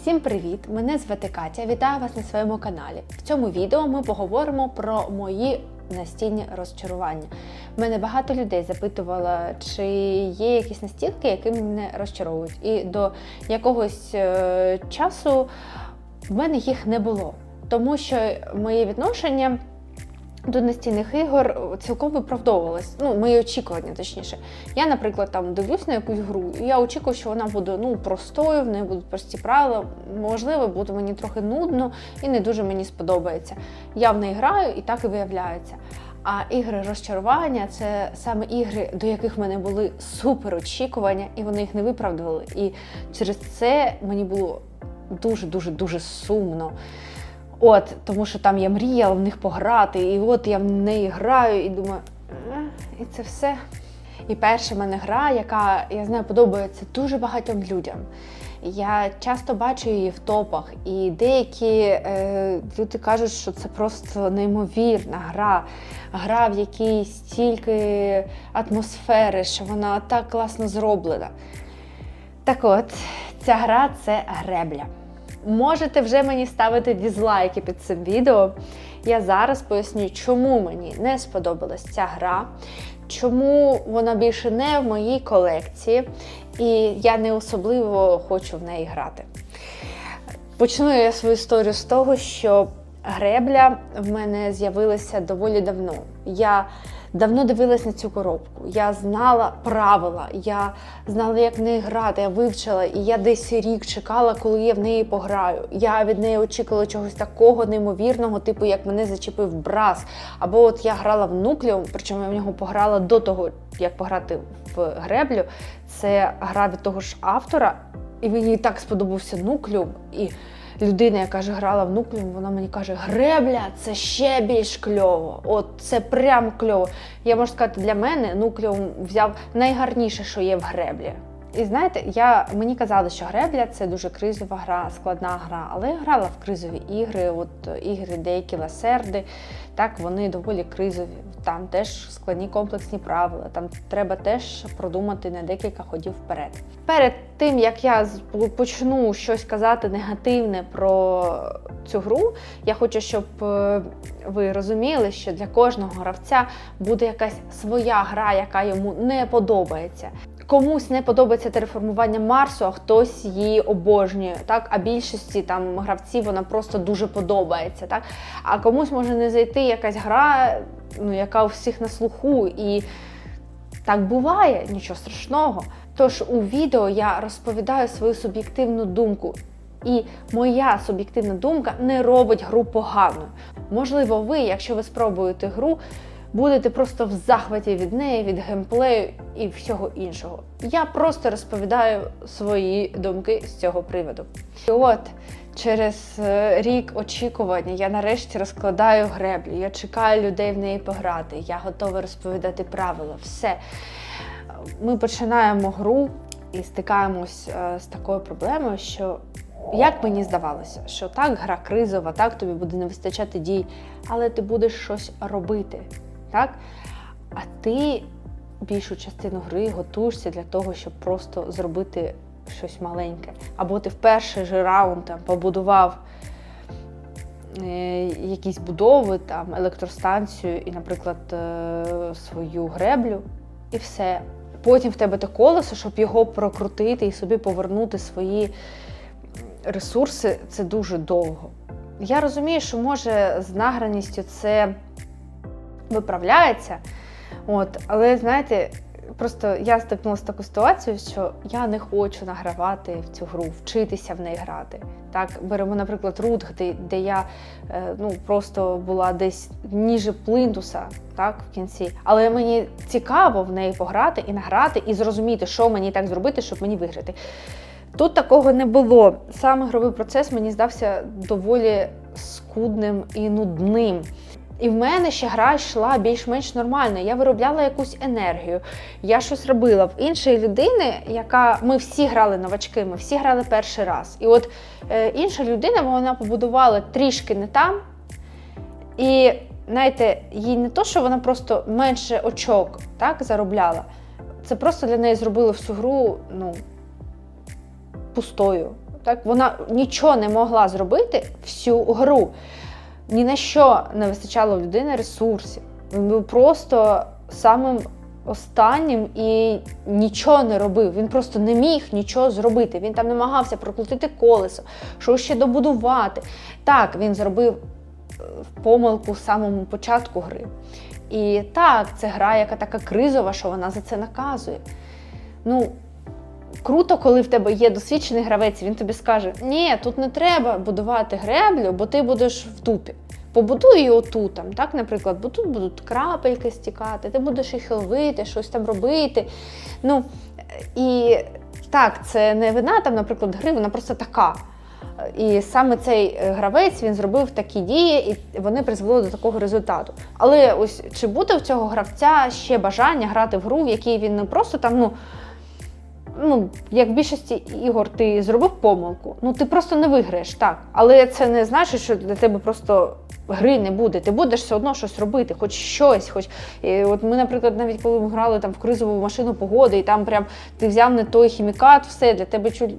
Всім привіт! Мене звати Катя. Вітаю вас на своєму каналі. В цьому відео ми поговоримо про мої настільні розчарування. Мене багато людей запитувало, чи є якісь настілки, які мене розчаровують. І до якогось е, часу в мене їх не було, тому що моє відношення. До настільних ігор цілком виправдовувалось. Ну, мої очікування, точніше. Я, наприклад, там дивлюсь на якусь гру, і я очікую, що вона буде ну, простою, в неї будуть прості правила. Можливо, буде мені трохи нудно і не дуже мені сподобається. Я в неї граю і так і виявляється. А ігри розчарування це саме ігри, до яких в мене були супер очікування, і вони їх не виправдували. І через це мені було дуже дуже дуже сумно. От, тому що там я мріяла в них пограти, і от я в неї граю і думаю, «Е, і це все. І перша в мене гра, яка я знаю, подобається дуже багатьом людям. Я часто бачу її в топах, і деякі е, люди кажуть, що це просто неймовірна гра, гра, в якій стільки атмосфери, що вона так класно зроблена. Так от, ця гра це гребля. Можете вже мені ставити дізлайки під цим відео. Я зараз поясню, чому мені не сподобалась ця гра, чому вона більше не в моїй колекції, і я не особливо хочу в неї грати. Почну я свою історію з того, що гребля в мене з'явилася доволі давно. Я давно дивилась на цю коробку. Я знала правила, я знала, як в неї грати, я вивчила, і я десь рік чекала, коли я в неї пограю. Я від неї очікувала чогось такого неймовірного, типу як мене зачепив брас. Або от я грала в нуклеум, причому я в нього пограла до того, як пограти в греблю. Це гра від того ж автора, і мені так сподобався нуклеум. І людина, яка ж грала в нуклеум, вона мені каже: Гребля, це ще більш кльово. От це прям кльово. Я можу сказати, для мене нуклеум взяв найгарніше, що є в греблі. І знаєте, я мені казали, що гребля це дуже кризова гра, складна гра, але я грала в кризові ігри, от ігри, деякі ласерди, так вони доволі кризові. Там теж складні комплексні правила. Там треба теж продумати на декілька ходів вперед. Перед тим як я почну щось казати негативне про цю гру, я хочу, щоб е, ви розуміли, що для кожного гравця буде якась своя гра, яка йому не подобається. Комусь не подобається тереформування Марсу, а хтось її обожнює. Так, а більшості там гравців вона просто дуже подобається. Так, а комусь може не зайти якась гра, ну яка у всіх на слуху, і так буває, нічого страшного. Тож у відео я розповідаю свою суб'єктивну думку. І моя суб'єктивна думка не робить гру поганою. Можливо, ви, якщо ви спробуєте гру, будете просто в захваті від неї, від геймплею і всього іншого. Я просто розповідаю свої думки з цього приводу. І от через е, рік очікування я нарешті розкладаю греблю. Я чекаю людей в неї пограти. Я готова розповідати правила. Все. Ми починаємо гру і стикаємось е, з такою проблемою, що як мені здавалося, що так, гра кризова, так тобі буде не вистачати дій, але ти будеш щось робити так? А ти більшу частину гри готуєшся для того, щоб просто зробити щось маленьке. Або ти в перший же раунд там, побудував е, якісь будови, там, електростанцію і, наприклад, е, свою греблю, і все. Потім в тебе те колесо, щоб його прокрутити і собі повернути свої ресурси, це дуже довго. Я розумію, що може з награністю це виправляється. От, Але знаєте, просто я стикнулася таку ситуацію, що я не хочу награвати в цю гру, вчитися в неї грати. Так, Беремо, наприклад, рут, де, де я е, ну, просто була десь ніже плинтуса так, в кінці. Але мені цікаво в неї пограти і награти, і зрозуміти, що мені так зробити, щоб мені виграти. Тут такого не було. Сам ігровий процес мені здався доволі скудним і нудним. І в мене ще гра йшла більш-менш нормально. Я виробляла якусь енергію, я щось робила. В іншої людини, яка ми всі грали новачки, ми всі грали перший раз. І от е, інша людина вона побудувала трішки не там. І знаєте, їй не то, що вона просто менше очок так, заробляла. Це просто для неї зробило всю гру ну, пустою. Так, вона нічого не могла зробити всю гру. Ні на що не вистачало в людини ресурсів. Він був просто самим останнім і нічого не робив. Він просто не міг нічого зробити. Він там намагався прокрутити колесо, що ще добудувати. Так, він зробив е, помилку в самому початку гри. І так, це гра, яка така кризова, що вона за це наказує. Ну, круто, коли в тебе є досвідчений гравець, він тобі скаже: ні, тут не треба будувати греблю, бо ти будеш в тупі. Побудуй її отут, там, так, наприклад, бо тут будуть крапельки стікати, ти будеш їх ловити, щось там робити. Ну, і так, це не вина, там, наприклад, гри, вона просто така. І саме цей е, гравець він зробив такі дії, і вони призвели до такого результату. Але ось чи буде в цього гравця ще бажання грати в гру, в якій він не просто там, ну. Ну, як в більшості ігор, ти зробив помилку, ну ти просто не виграєш, так. Але це не значить, що для тебе просто гри не буде. Ти будеш все одно щось робити, хоч щось. Хоч і от ми, наприклад, навіть коли ми грали там в кризову машину погоди, і там прям ти взяв не той хімікат, все для тебе чуть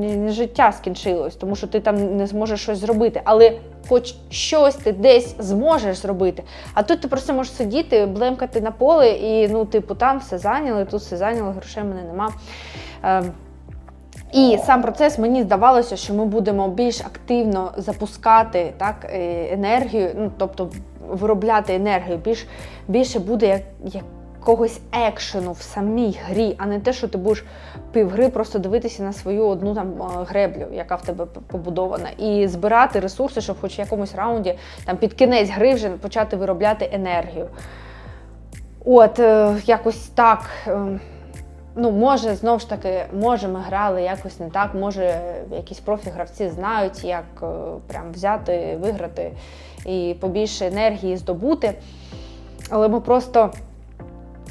не життя скінчилось, тому що ти там не зможеш щось зробити. Але хоч щось ти десь зможеш зробити. А тут ти просто можеш сидіти, блемкати на поле, і ну, типу, там все зайняли, тут все зайняли, грошей мене нема. Ем, і сам процес мені здавалося, що ми будемо більш активно запускати так, е, енергію, ну тобто виробляти енергію, більш, більше буде як, якогось екшену в самій грі, а не те, що ти будеш півгри просто дивитися на свою одну там е, греблю, яка в тебе побудована, і збирати ресурси, щоб хоч в якомусь раунді там під кінець гри вже почати виробляти енергію. От, е, якось так. Ну, може, знову ж таки, може, ми грали якось не так, може, якісь профі-гравці знають, як е, прям взяти, виграти і побільше енергії здобути. Але ми просто,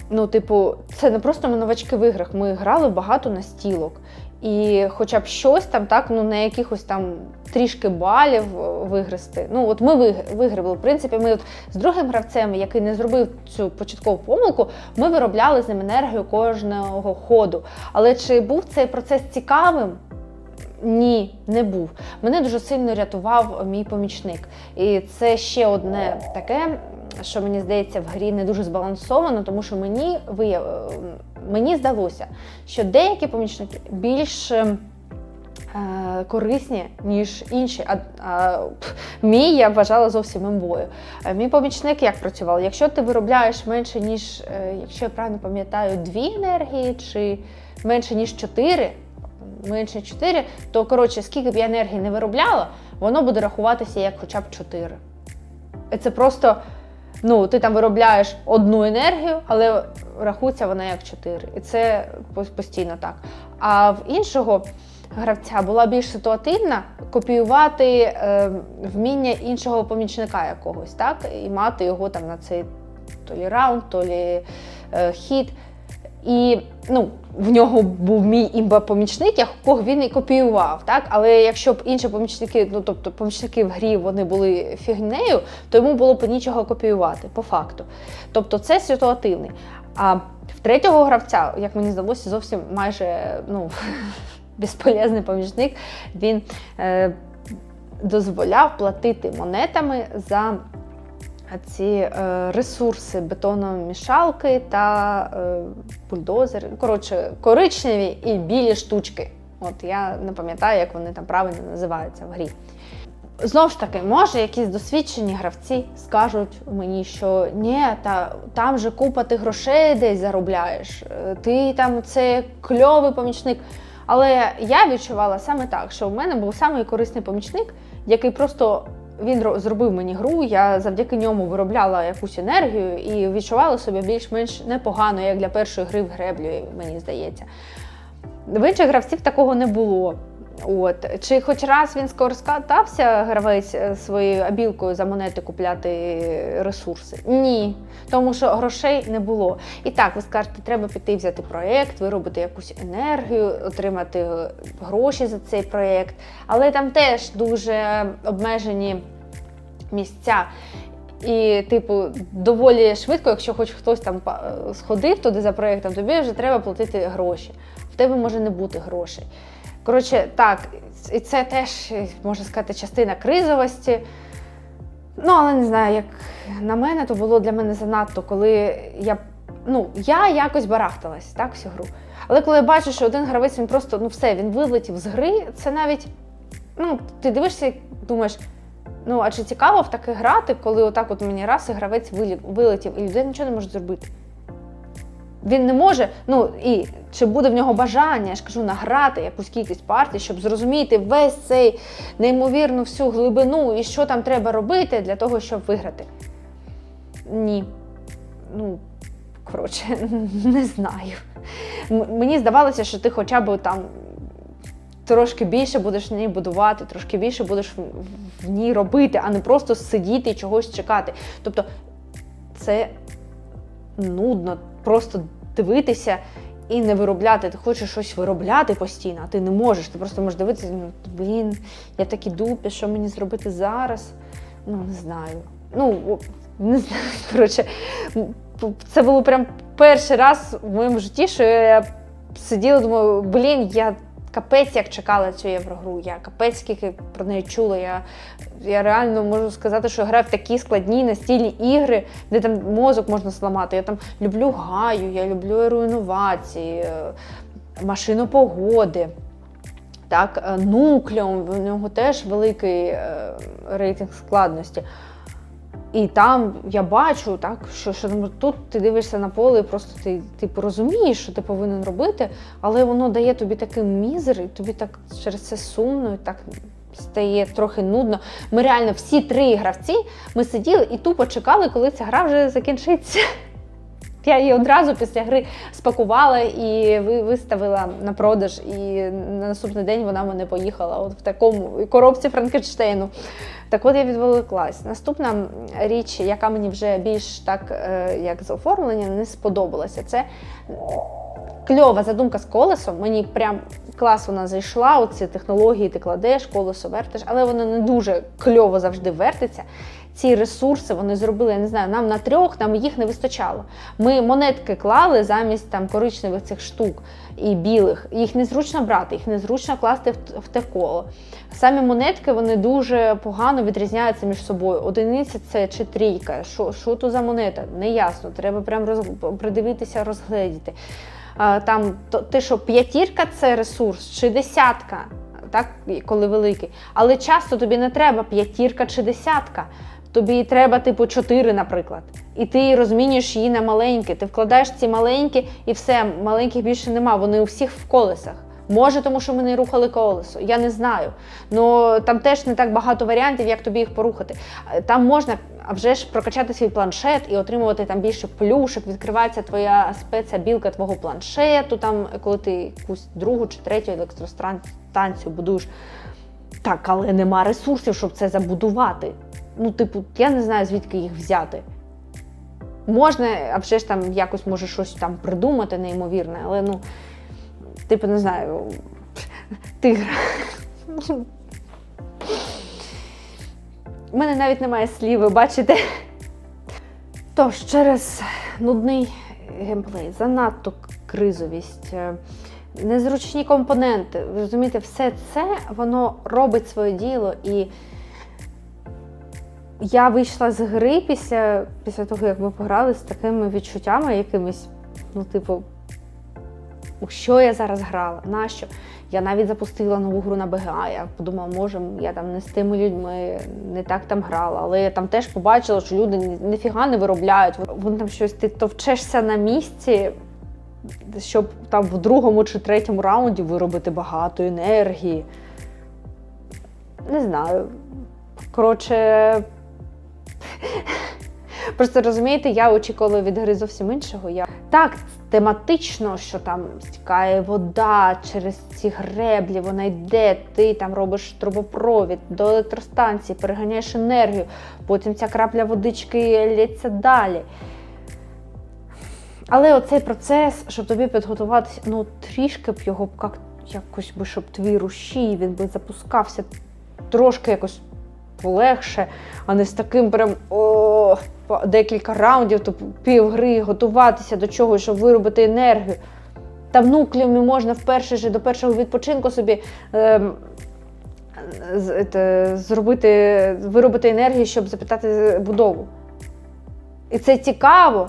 ну, типу, це не просто ми новачки в іграх, ми грали багато настілок. І хоча б щось там, так, ну на якихось там трішки балів е, вигрести. Ну, от ми виг- виграли. В принципі, ми от з другим гравцем, який не зробив цю початкову помилку, ми виробляли з ним енергію кожного ходу. Але чи був цей процес цікавим? Ні, не був. Мене дуже сильно рятував мій помічник. І це ще одне таке, що мені здається, в грі не дуже збалансовано, тому що мені вияв... мені здалося, що деякі помічники більш е, корисні, ніж інші. А, а мій я вважала зовсім імбою. Е, Мій помічник як працював? Якщо ти виробляєш менше, ніж, е, якщо я правильно пам'ятаю, дві енергії чи менше, ніж чотири, менше 4, то коротше, скільки б я енергії не виробляла, воно буде рахуватися як хоча б 4. Це просто, ну, ти там виробляєш одну енергію, але рахується вона як 4. І це постійно так. А в іншого гравця була більш ситуативна копіювати е, вміння іншого помічника якогось, так? І мати його там на цей то лі раунд, то лі е, хід. І ну, в нього був мій імба-помічник, якого він і копіював. Так? Але якщо б інші помічники, ну тобто помічники в грі вони були фігнею, то йому було б нічого копіювати, по факту. Тобто це ситуативний. А в третього гравця, як мені здалося, зовсім майже ну, безполезний помічник, він е, дозволяв платити монетами за ці е, ресурси бетономішалки та е, бульдозери. Коротше, коричневі і білі штучки. От я не пам'ятаю, як вони там правильно називаються в грі. Знову ж таки, може, якісь досвідчені гравці скажуть мені, що ні, та там же купа ти грошей десь заробляєш, е, ти там це кльовий помічник. Але я відчувала саме так, що в мене був самий корисний помічник, який просто він зробив мені гру. Я завдяки ньому виробляла якусь енергію і відчувала себе більш-менш непогано, як для першої гри в греблю, мені здається. В інших гравців такого не було. От. Чи хоч раз він скористався гравець е, своєю абілкою за монети купляти ресурси? Ні, тому що грошей не було. І так, ви скажете, треба піти взяти проєкт, виробити якусь енергію, отримати е, гроші за цей проєкт. Але там теж дуже обмежені місця. І, типу, доволі швидко, якщо хоч хтось там сходив туди за проєктом, тобі вже треба платити гроші. В тебе може не бути грошей. Коротше, так, і це теж, можна сказати, частина кризовості. Ну, але не знаю, як на мене, то було для мене занадто, коли я. Ну, я якось барахталась так, всю гру. Але коли я бачу, що один гравець він просто ну все, він вилетів з гри, це навіть. Ну, ти дивишся і думаєш, ну а чи цікаво в таке грати, коли отак от мені раз і гравець вилетів, і людина нічого не може зробити. Він не може, ну і чи буде в нього бажання, я ж кажу, награти якусь кількість партій, щоб зрозуміти весь цей неймовірну всю глибину і що там треба робити для того, щоб виграти. Ні. Ну, коротше, не знаю. Мені здавалося, що ти хоча б там трошки більше будеш в ній будувати, трошки більше будеш в ній робити, а не просто сидіти і чогось чекати. Тобто це нудно просто дивитися і не виробляти. Ти хочеш щось виробляти постійно, а ти не можеш. Ти просто можеш дивитися, ну, блін, я такі дупі, що мені зробити зараз? Ну, не знаю. Ну, не знаю. Коротше, це було прям перший раз в моєму житті, що я сиділа, думаю, блін, я капець як чекала цю єврогру. Я капець скільки про неї чула. Я, я реально можу сказати, що я граю в такі складні настільні ігри, де там мозок можна зламати. Я там люблю гаю, я люблю аероінновації, е, машину погоди. Так, е, нуклеум, в нього теж великий е, рейтинг складності. І там я бачу, так, що, що там тут ти дивишся на поле, і просто ти типу, розумієш, що ти повинен робити, але воно дає тобі такий мізер, і тобі так через це сумно, і так стає трохи нудно. Ми реально всі три гравці ми сиділи і тупо чекали, коли ця гра вже закінчиться. Я її одразу після гри спакувала і виставила на продаж. І на наступний день вона мене поїхала от в такому коробці Франкенштейну. Так от я відволіклась. Наступна річ, яка мені вже більш так е, як з оформлення не сподобалася, це кльова задумка з колесом. Мені прям клас вона зайшла. Оці технології ти кладеш, колесо вертиш, але воно не дуже кльово завжди вертиться. Ці ресурси вони зробили, я не знаю, нам на трьох, нам їх не вистачало. Ми монетки клали замість там коричневих цих штук і білих. Їх незручно брати, їх незручно класти в, те коло. Самі монетки вони дуже погано відрізняються між собою. Одиниця це чи трійка. Що, що то за монета? Неясно. Треба прям роз, придивитися, розгледіти. А, Там то, те, що п'ятірка це ресурс, чи десятка, так, коли великий. Але часто тобі не треба п'ятірка чи десятка. Тобі треба, типу, чотири, наприклад. І ти розмінюєш її на маленькі. Ти вкладаєш ці маленькі, і все, маленьких більше нема. Вони у всіх в колесах. Може, тому що ми не рухали колесо. Я не знаю. Ну там теж не так багато варіантів, як тобі їх порухати. Е, Там можна а вже ж прокачати свій планшет і отримувати там більше плюшок. Відкривається твоя спецабілка твого планшету, там коли ти якусь другу чи третю електростанцію будуєш. Так, але нема ресурсів, щоб це забудувати. Ну, типу, я не знаю, звідки їх взяти. Можна, а вже ж там якось може щось там придумати неймовірне, але ну, типу, не знаю, тигр. У мене навіть немає слів, ви бачите. Тож, через нудний геймплей, занадто кризовість, е, незручні компоненти. Розумієте, все це воно робить своє діло. І я вийшла з гри після, після того, як ми пограли з такими відчуттями якимись, ну, типу, у що я зараз грала? Нащо? Я навіть запустила нову гру на БГА. Я подумала, може, я там не з тими людьми не так там грала. Але я там теж побачила, що люди ні- ніфіга не виробляють. Вони там щось ти товчешся на місці, щоб там в другому чи третьому раунді виробити багато енергії. Не знаю. Коротше. Просто розумієте, я очікувала від гри зовсім іншого. Я так тематично, що там стікає вода через ці греблі, вона йде, ти там робиш трубопровід до електростанції, переганяєш енергію, потім ця крапля водички лється далі. Але оцей процес, щоб тобі підготуватися, ну трішки б його б як, якось би, щоб твій рушій, він би запускався трошки якось полегше, а не з таким прям о, декілька раундів, то півгри готуватися до чогось, щоб виробити енергію. там нуклеями можна в перший до першого відпочинку собі. з- те, зробити, виробити енергію, щоб запитати будову. І це цікаво.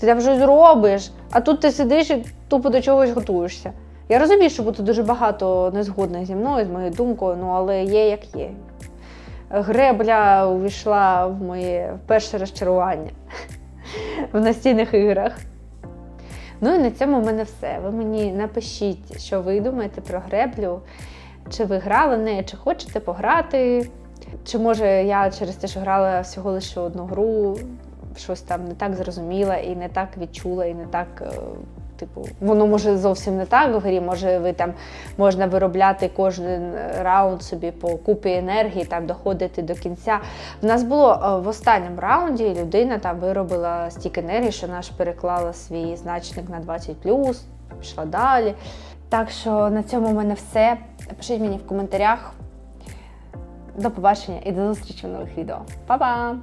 Ти там щось робиш, а тут ти сидиш і тупо до чогось готуєшся. Я розумію, що буде дуже багато незгодних зі мною, з моєю думкою, ну але є як є. Гребля увійшла в моє перше розчарування в настільних іграх. Ну і на цьому в мене все. Ви мені напишіть, що ви думаєте про греблю. Чи ви грали в неї, чи хочете пограти? Чи може я через те, що грала всього лише одну гру, щось там не так зрозуміла і не так відчула, і не так. Е, Типу, воно може зовсім не так в грі. Може, ви там можна виробляти кожен раунд собі по купі енергії, там доходити до кінця. В нас було е, в останньому раунді людина там виробила стільки енергії, що аж переклала свій значник на 20 пішла далі. Так що на цьому в мене все. Пишіть мені в коментарях. До побачення і до зустрічі в нових відео. Па-па!